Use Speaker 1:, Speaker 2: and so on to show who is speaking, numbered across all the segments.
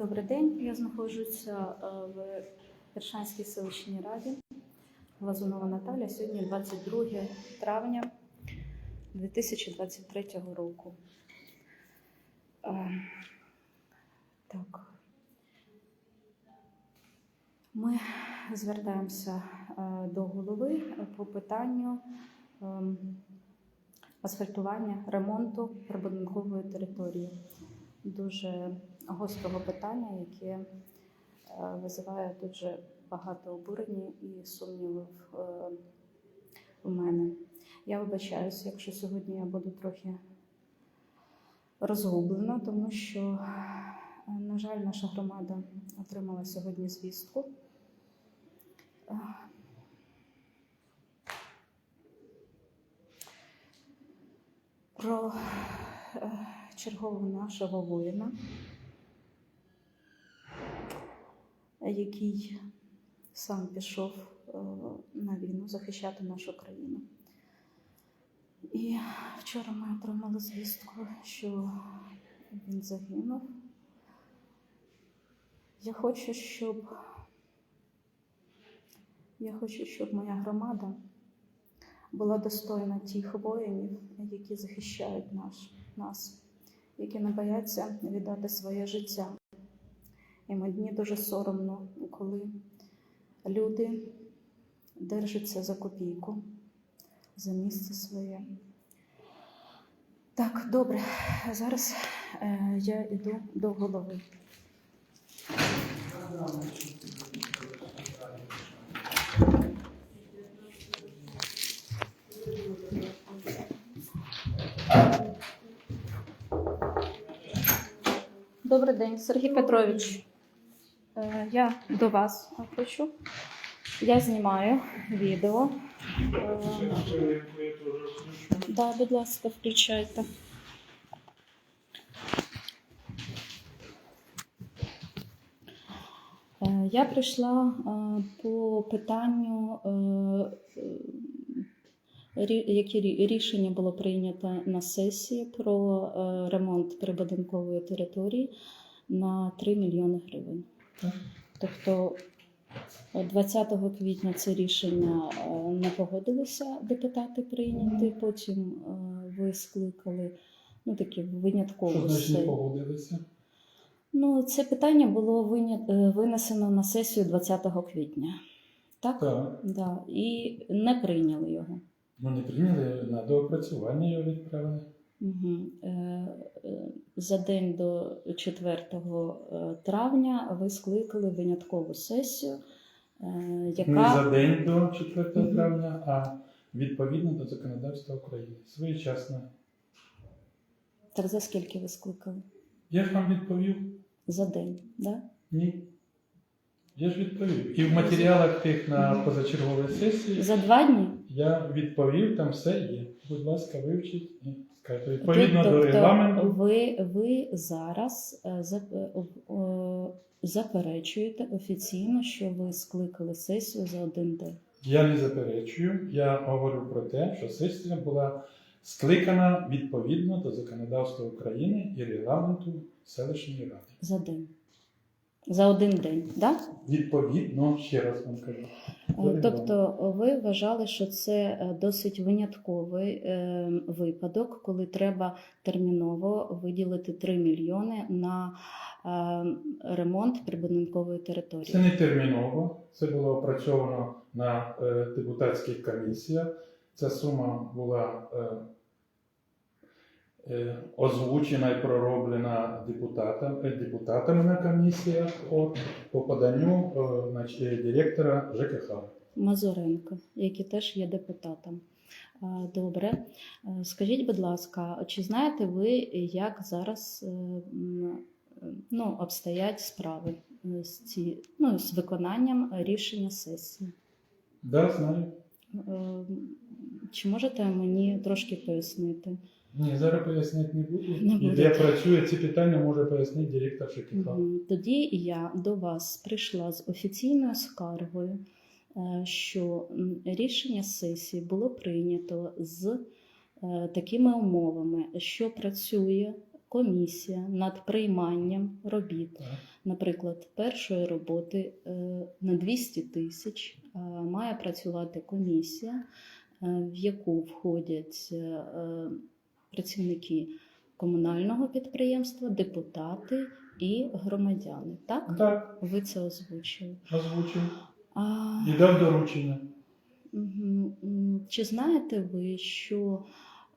Speaker 1: Добрий день. Я знаходжуся е, в Вершанській селищній раді. Глазунова Наталя. Сьогодні 22 травня 2023 року. Е, Так. Ми звертаємося е, до голови по питанню асфальтування, ремонту прибудинкової території. Дуже гострого питання, яке е, визиває дуже багато обурення і сумнівів е, у мене. Я вибачаюся, якщо сьогодні я буду трохи розгублена, тому що, е, на жаль, наша громада отримала сьогодні звістку. Про чергового нашого воїна, який сам пішов е, на війну захищати нашу країну. І вчора ми отримали звістку, що він загинув. Я хочу, щоб я хочу, щоб моя громада була достойна тих воїнів, які захищають наш, нас, які не бояться віддати своє життя. І мені дуже соромно, коли люди держаться за копійку, за місце своє. Так, добре, зараз е, я йду до голови. Добрий день, Сергій Петрович. Я до вас хочу. Я знімаю відео. Е, Да, будь ласка, включайте. Е, Я прийшла е, по питанню, яке рішення було прийнято на сесії про ремонт прибудинкової території на 3 мільйони гривень. Тобто е, 20 квітня це рішення е, не погодилися депутати прийняти. Потім е, ви скликали ну, такі виняткову
Speaker 2: Що значить не погодилися?
Speaker 1: Ну, це питання було е, винесено на сесію 20 квітня. Так?
Speaker 2: Так.
Speaker 1: Да. І не прийняли його.
Speaker 2: Ну не прийняли на доопрацювання його відправили.
Speaker 1: Угу. Е, е, за день до 4 е, травня ви скликали виняткову сесію, е,
Speaker 2: Не за день до 4 травня, а відповідно до законодавства України. Своєчасно.
Speaker 1: так за скільки ви скликали?
Speaker 2: Я ж вам відповів?
Speaker 1: За день, да?
Speaker 2: Ні. Я ж відповів. І в матеріалах тих на позачерговій сесії
Speaker 1: За два дні?
Speaker 2: я відповів, там все є. Будь ласка, вивчіть тобто, Відповідно до
Speaker 1: тобто
Speaker 2: регламенту.
Speaker 1: ви, ви зараз за- е, е, заперечуєте офіційно, що ви скликали сесію за один день.
Speaker 2: Я не заперечую, я говорю про те, що сесія була скликана відповідно до законодавства України і регламенту селищної ради.
Speaker 1: За день. За один день, так? Да?
Speaker 2: Відповідно, ще раз вам кажу.
Speaker 1: Е, Тобто ви вважали, що це е, досить винятковий е, випадок, коли треба терміново виділити 3 мільйони на е, ремонт прибудинкової території.
Speaker 2: Це не терміново, це було опрацьовано на е, депутатських комісіях. Ця сума була е, е, озвучена і пророблена депутатам, е, депутатами на комісіях от, по поданню е, значить, директора ЖКХ.
Speaker 1: Мазуренко, який теж є депутатом. Е, Добре. Е, Скажіть, будь ласка, чи знаєте ви, як зараз е, е, ну, обстоять справи е, з, ці, ну, з виконанням рішення сесії?
Speaker 2: Да, знаю.
Speaker 1: Е, Чи можете мені трошки пояснити?
Speaker 2: Ні, зараз пояснити не буду.
Speaker 1: Не будете.
Speaker 2: де працює ці питання, може пояснити директор ЖКХ.
Speaker 1: Тоді я до вас прийшла з офіційною скаргою, е, що рішення сесії було прийнято з е, такими умовами, що працює комісія над прийманням робіт,
Speaker 2: Так.
Speaker 1: наприклад, першої роботи е, на 200 тисяч має працювати комісія, в яку входять працівники комунального підприємства, депутати і громадяни. Так?
Speaker 2: Так,
Speaker 1: Ви це озвучили.
Speaker 2: озвучив.
Speaker 1: А,
Speaker 2: І дав доручення.
Speaker 1: Чи знаєте ви, що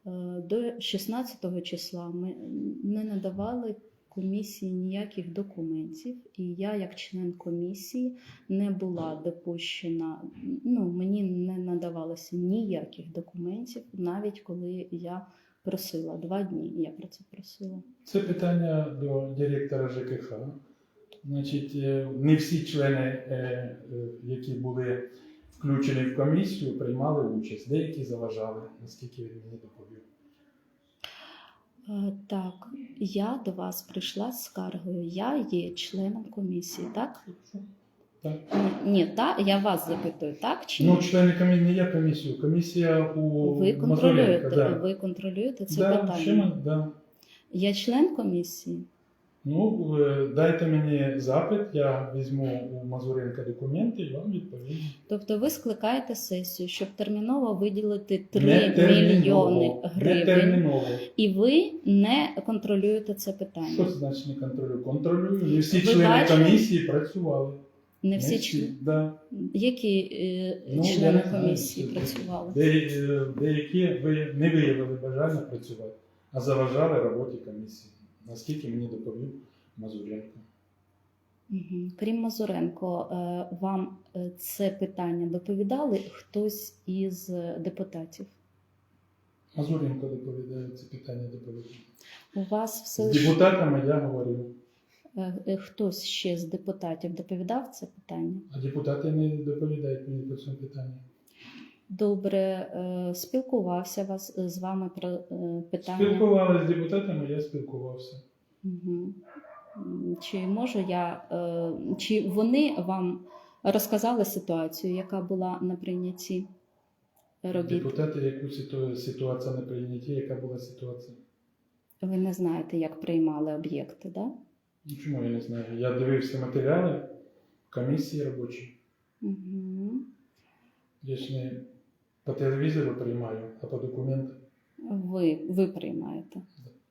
Speaker 1: е, до 16 числа ми не надавали комісії ніяких документів, і я, як член комісії, не була допущена. Ну, мені не надавалося ніяких документів, навіть коли я просила два дні. Я про це просила.
Speaker 2: Це питання до директора ЖКХ. Значить, е, не всі члени, е, е, які були включені в комісію, приймали участь. Деякі заважали, наскільки він мені доповів.
Speaker 1: Так, я до вас прийшла з скаргою. Я є членом комісії, так?
Speaker 2: Так.
Speaker 1: Ні, та я вас запитую, так чи ні?
Speaker 2: Ну, члени комісії не є комісією, комісія у
Speaker 1: ви контролюєте,
Speaker 2: да.
Speaker 1: ви контролюєте це
Speaker 2: да,
Speaker 1: питання.
Speaker 2: ми- да.
Speaker 1: Я член комісії.
Speaker 2: Ну, дайте мені запит, я візьму у Мазуренка документи і вам відповім.
Speaker 1: Тобто ви скликаєте сесію, щоб терміново виділити 3
Speaker 2: Не
Speaker 1: мільйони гривень, і ви не контролюєте це
Speaker 2: Що
Speaker 1: питання.
Speaker 2: це значить не контролюю? Контролюю. Всі
Speaker 1: Ви
Speaker 2: члени
Speaker 1: бачили?
Speaker 2: комісії працювали.
Speaker 1: Не всі члени.
Speaker 2: да.
Speaker 1: Які е,
Speaker 2: Ну,
Speaker 1: члени
Speaker 2: знаю,
Speaker 1: комісії
Speaker 2: це-
Speaker 1: працювали?
Speaker 2: Де, е, деякі ви не виявили бажання працювати, а заважали роботі комісії. Наскільки мені доповів Мазуренко.
Speaker 1: Крім Мазуренко, е, вам це питання доповідали хтось із депутатів?
Speaker 2: Мазуренко доповідає це питання доповідає.
Speaker 1: У вас в
Speaker 2: З депутатами я говорив,
Speaker 1: хтось ще з депутатів доповідав це питання?
Speaker 2: а депутати не доповідають мені по цьому питанню.
Speaker 1: Добре, е, спілкувався вас з вами про е, питання.
Speaker 2: Спілкувалися з депутатами, я спілкувався.
Speaker 1: Угу. Чи можу я, е, чи вони вам розказали ситуацію, яка була на прийнятті робіт?
Speaker 2: Депутати, яку ситу- ситуація на прийнятті, яка була ситуація?
Speaker 1: Ви не знаєте, як приймали об'єкти, да?
Speaker 2: Ну, чому я не знаю? Я дивився матеріали комісії робочі.
Speaker 1: Угу.
Speaker 2: Я ж не по телевізору приймаю, а по документам.
Speaker 1: Ви, ви приймаєте.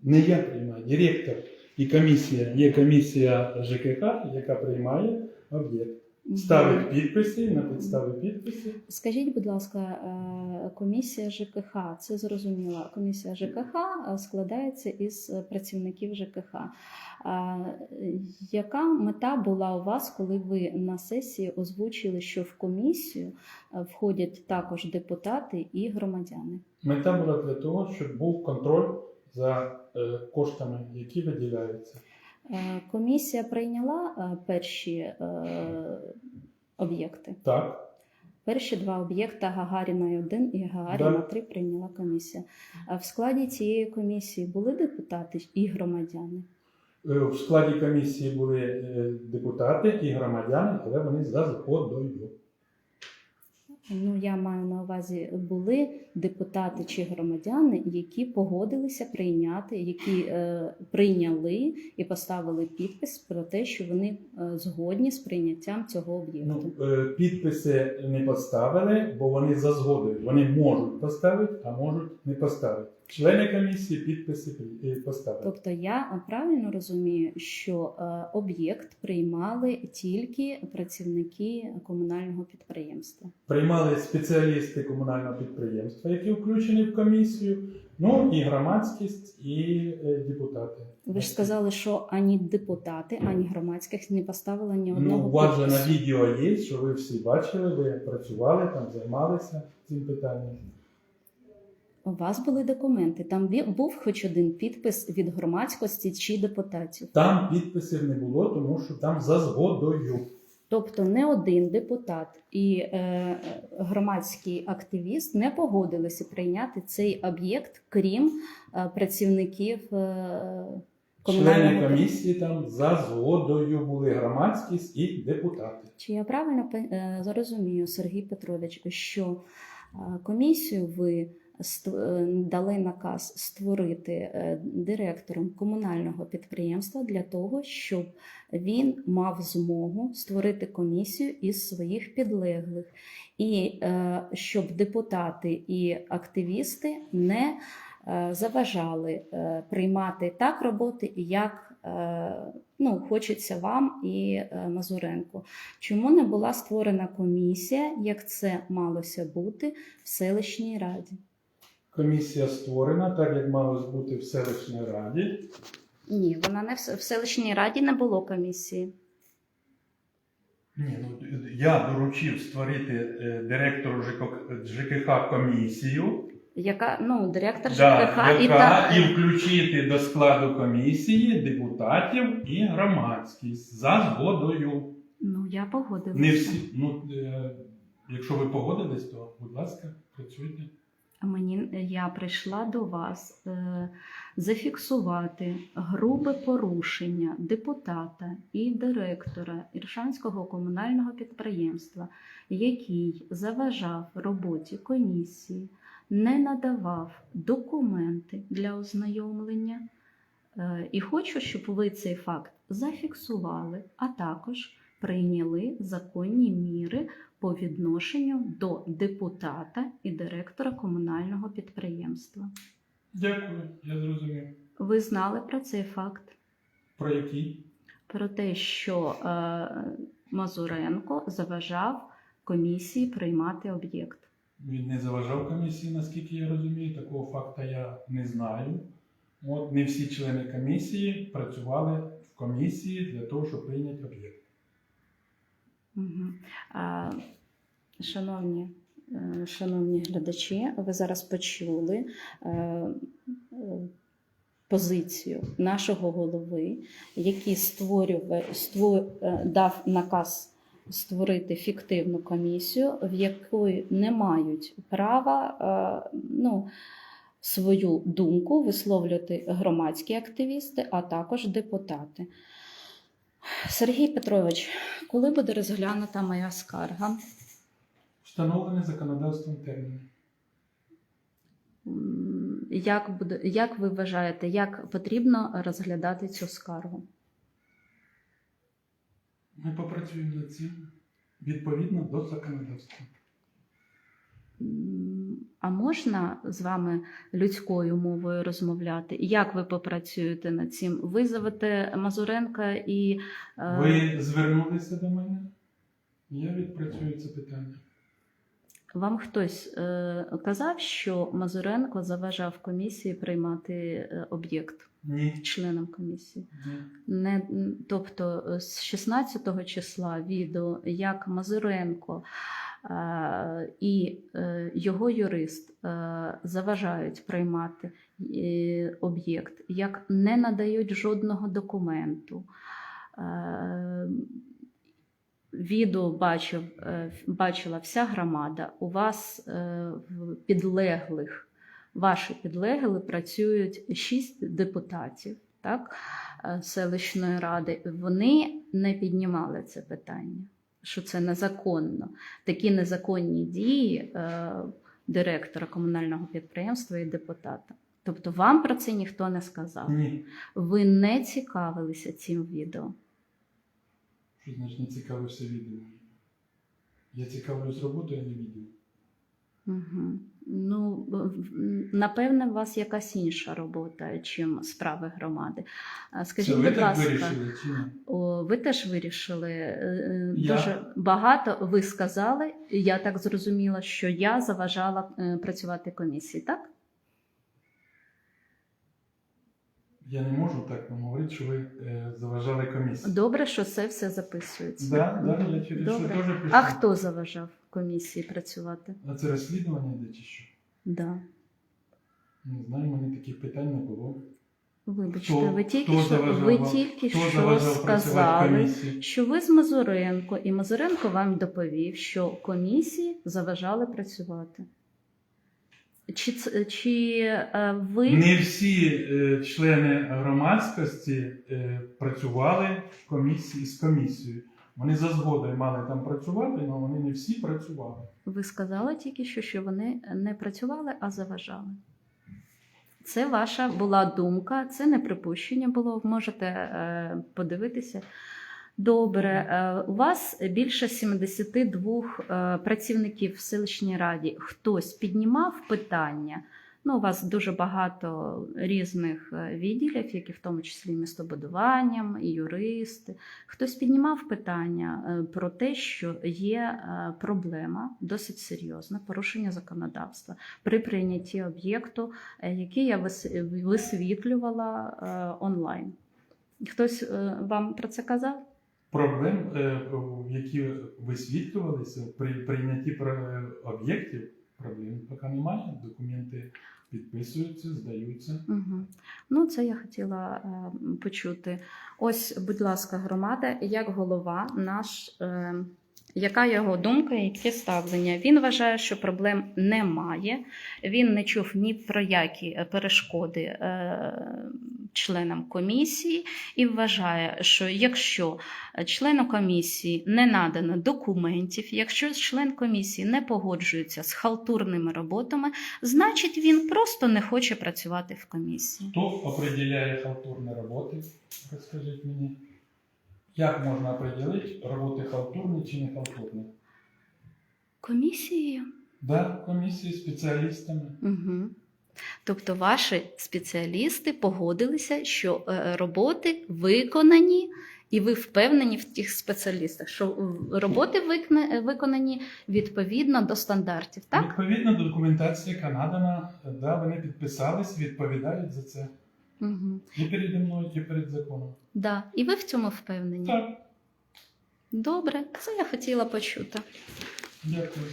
Speaker 2: Не я приймаю, директор і комісія. Є комісія ЖКХ, яка приймає об'єкт. Ставить підписи на підставі підписів.
Speaker 1: Скажіть, будь ласка, е, комісія ЖКХ, це зрозуміло. Комісія ЖКХ е, складається із працівників ЖКХ. Е, Яка мета була у вас, коли ви на сесії озвучили, що в комісію входять також депутати і громадяни?
Speaker 2: Мета була для того, щоб був контроль за коштами, які виділяються.
Speaker 1: Е, Комісія прийняла е, перші е, об'єкти.
Speaker 2: Так,
Speaker 1: Перші два об'єкта Гагаріна 1 і Гагаріна
Speaker 2: Да.
Speaker 1: 3 прийняла комісія. А в складі цієї комісії були депутати і громадяни.
Speaker 2: в складі комісії були депутати і громадяни, але вони за згодою.
Speaker 1: Ну, я маю на увазі, були депутати чи громадяни, які погодилися прийняти, які е, прийняли і поставили підпис про те, що вони е, згодні з прийняттям цього об'єкту.
Speaker 2: Ну, е, підписи не поставили, бо вони за згодою. Вони можуть поставити, а можуть не поставити. Члени комісії підписи е, поставили.
Speaker 1: Тобто я правильно розумію, що е, об'єкт приймали тільки працівники комунального підприємства.
Speaker 2: Приймали спеціалісти комунального підприємства, які включені в комісію, ну і громадськість, і е, депутати.
Speaker 1: Ви ж сказали, що ані депутати, ані громадських не поставили ні одного
Speaker 2: Ну, у вас же на відео є, що ви всі бачили, ви працювали там, займалися цим питанням.
Speaker 1: У вас були документи. Там був хоч один підпис від громадськості чи депутатів.
Speaker 2: Там підписів не було, тому що там за згодою.
Speaker 1: Тобто не один депутат і е, громадський активіст не погодилися прийняти цей об'єкт, крім е, працівників е,
Speaker 2: Члени комісії там за згодою були громадськість і депутати.
Speaker 1: Чи я правильно е, зрозумію, Сергій Петрович, що е, комісію ви дали наказ створити е, директором комунального підприємства для того, щоб він мав змогу створити комісію із своїх підлеглих, і е, щоб депутати і активісти не е, заважали е, приймати так роботи, як е, ну, хочеться вам і е, Мазуренку. Чому не була створена комісія, як це малося бути в селищній раді?
Speaker 2: Комісія створена, так як мало бути в селищній раді.
Speaker 1: Ні, вона не в, в селищній раді не було комісії.
Speaker 2: Ні, ну я доручив створити е, директору ЖК- ЖКХ комісію,
Speaker 1: Яка ну директор
Speaker 2: да,
Speaker 1: ЖКХ і
Speaker 2: яка
Speaker 1: та
Speaker 2: і включити до складу комісії депутатів і громадськість за згодою.
Speaker 1: ну я погодилася.
Speaker 2: Не всі, ну е, якщо ви погодились, то будь ласка, працюйте.
Speaker 1: Мені я прийшла до вас е, зафіксувати грубе порушення депутата і директора Іршанського комунального підприємства, який заважав роботі комісії, не надавав документи для ознайомлення. Е, і хочу, щоб ви цей факт зафіксували, а також прийняли законні міри по відношенню до депутата і директора комунального підприємства.
Speaker 2: Дякую, я зрозумів.
Speaker 1: Ви знали про цей факт?
Speaker 2: Про який?
Speaker 1: Про те, що е, Мазуренко заважав комісії приймати об'єкт.
Speaker 2: Він не заважав комісії, наскільки я розумію. Такого факту я не знаю. От не всі члени комісії працювали в комісії для того, щоб прийняти об'єкт.
Speaker 1: Шановні, е, шановні глядачі, ви зараз почули е, позицію нашого голови, який створював, створ, е, дав наказ створити фіктивну комісію, в якої не мають права ну, свою думку висловлювати громадські активісти, а також депутати. Сергій Петрович, коли буде розглянута моя скарга?
Speaker 2: Встановлений законодавством термін.
Speaker 1: Як, буде, як ви вважаєте, як потрібно розглядати цю скаргу?
Speaker 2: Ми попрацюємо над цим відповідно до законодавства.
Speaker 1: А можна з вами людською мовою розмовляти? Як ви попрацюєте над цим? Визовете Мазуренка і е,
Speaker 2: Ви звернулися до мене? Я відпрацюю це питання.
Speaker 1: вам хтось е, казав, що Мазуренко заважав комісії приймати е, об'єкт
Speaker 2: Ні.
Speaker 1: членам комісії?
Speaker 2: Ні.
Speaker 1: Не, тобто з 16 числа відео, як Мазуренко і е, його юрист е, заважають приймати е, об'єкт, як не надають жодного документу. Відео бачив, бачила вся громада. У вас в підлеглих, ваші підлегли працюють шість депутатів. Так? селищної ради, вони не піднімали це питання, що це незаконно. Такі незаконні дії е, директора комунального підприємства і депутата. Тобто вам про це ніхто не сказав.
Speaker 2: Ні.
Speaker 1: Ви не цікавилися цим відео.
Speaker 2: Що значить не цікавився відео? Я цікавлюсь роботою, а не відео.
Speaker 1: Угу. Ну, напевне, у вас якась інша робота, чим справи громади. Скажіть,
Speaker 2: Це ви
Speaker 1: будь
Speaker 2: так
Speaker 1: ласка,
Speaker 2: вирішили чи ні?
Speaker 1: О, ви теж вирішили е, е,
Speaker 2: Я?
Speaker 1: дуже багато. Ви сказали, я так зрозуміла, що я заважала е, працювати комісії, так?
Speaker 2: Я не можу так вам говорити, що ви е, заважали комісії.
Speaker 1: Добре, що це все записується.
Speaker 2: Да, да, я через
Speaker 1: Добре.
Speaker 2: що теж пишу.
Speaker 1: А хто заважав комісії працювати?
Speaker 2: А це розслідування йде чи що?
Speaker 1: Да.
Speaker 2: Не знаю, у мене таких питань не було.
Speaker 1: Вибачте,
Speaker 2: Хто-
Speaker 1: ви тільки
Speaker 2: хто
Speaker 1: що,
Speaker 2: заважав
Speaker 1: ви
Speaker 2: вам?
Speaker 1: тільки
Speaker 2: Хто
Speaker 1: що
Speaker 2: заважав працювати
Speaker 1: сказали,
Speaker 2: комісії?
Speaker 1: що ви з Мазуренко, і Мазуренко вам доповів, що комісії заважали працювати. Чи, чи е, ви
Speaker 2: Не всі е, члени громадськості е, працювали в комісії з комісією. Вони за згодою мали там працювати, але вони не всі працювали.
Speaker 1: Ви сказали тільки що, що вони не працювали, а заважали. Це ваша була думка, це не припущення було. Можете е, подивитися. Добре, е, у вас більше 72 е, працівників в селищній раді. Хтось піднімав питання. Ну, у вас дуже багато різних е, відділів, які в тому числі містобудуванням, і юристи. Хтось піднімав питання про те, що є проблема досить серйозна, порушення законодавства при прийнятті об'єкту, який я вис- висвітлювала онлайн. Хтось вам про це казав?
Speaker 2: Проблем, е, які висвітлювалися при прийнятті про- об'єктів, проблем поки немає. Документи підписуються, здаються.
Speaker 1: Угу. Ну, це я хотіла е, почути. Ось, будь ласка, громада, як голова, наш, е, яка його думка, яке ставлення? Він вважає, що проблем немає. Він не чув ні про які е, перешкоди е, членам комісії і вважає, що якщо члену комісії не надано документів, якщо член комісії не погоджується з халтурними роботами, значить він просто не хоче працювати в комісії.
Speaker 2: Хто определяє халтурні роботи? Розкажіть мені. Як можна определити роботи халтурні чи не халтурні?
Speaker 1: Комісії.
Speaker 2: Да, комісії спеціалістами.
Speaker 1: Угу. Тобто ваші спеціалісти погодилися, що е, роботи виконані, і ви впевнені в тих спеціалістах, що е, роботи виконані відповідно до стандартів, так?
Speaker 2: Відповідно до документації, яка надана, да, вони підписались, відповідають за це.
Speaker 1: Угу.
Speaker 2: І переді мною, і перед законом.
Speaker 1: Да. І ви в цьому впевнені?
Speaker 2: Так,
Speaker 1: Добре, це я хотіла почути.
Speaker 2: дякую.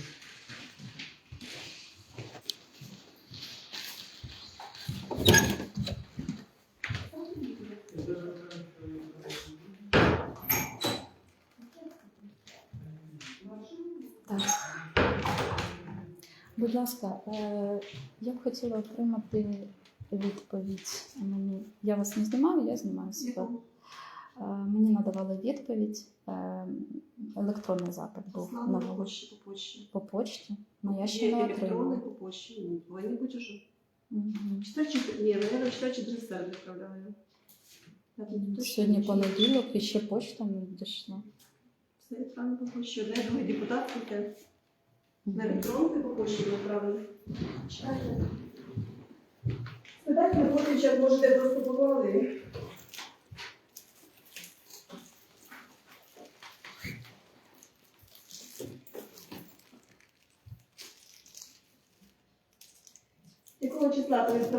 Speaker 1: Будь ласка, е, я б хотіла отримати відповідь. Мені я вас не знімаю, я знімаю себе. Мені надавали відповідь. е, Електронний запит був на
Speaker 3: по почті, по почті.
Speaker 1: по. Ну я ще не
Speaker 3: електронний
Speaker 1: отримала.
Speaker 3: по почті. Ні, Вони уже. Читачі, ні, наверное, читачі адресер відправляю. Я тут точно
Speaker 1: Сьогодні
Speaker 3: не
Speaker 1: понеділок і ще почта не дійшла.
Speaker 3: Все електронне по почті. Одне, друге депутатське те. На електронки по почті направили. Читайте. Спитайте, потім, як можете просто побували.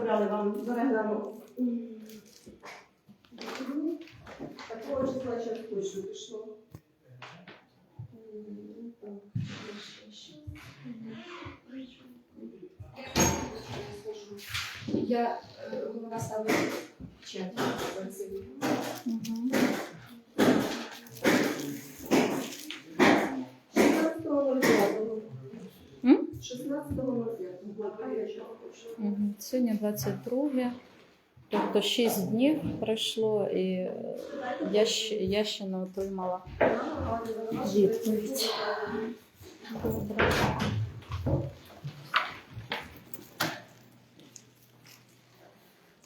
Speaker 3: Числа вам за регламу? Такого числа зараз точно пішло.
Speaker 4: Я е, голова ставлю чек.
Speaker 1: Мгм.
Speaker 3: 16.05.
Speaker 1: М?
Speaker 3: 16.05. Два вечора.
Speaker 1: Мгм. Сьогодні 22, тобто 6 днів пройшло, і я ще, я ще не отримала відповідь. Добре.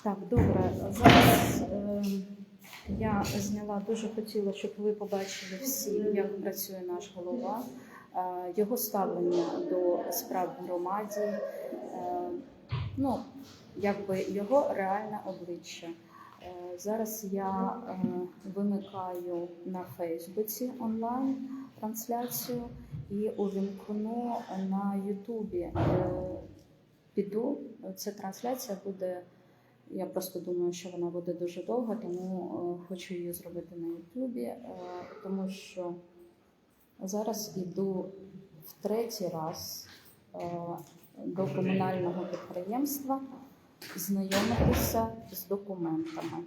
Speaker 1: Так, добре. Зараз е, я зняла, дуже хотіла, щоб ви побачили всі, як працює наш голова, його ставлення до справ громаді, е, ну, якби його реальне обличчя. Е, Зараз я е, вимикаю на Фейсбуці онлайн трансляцію і увімкну на Ютубі. Е, Піду. Ця трансляція буде. Я просто думаю, що вона буде дуже довга, тому е, хочу її зробити на Ютубі, е, тому що зараз іду в третій раз е, до комунального підприємства знайомитися з документами.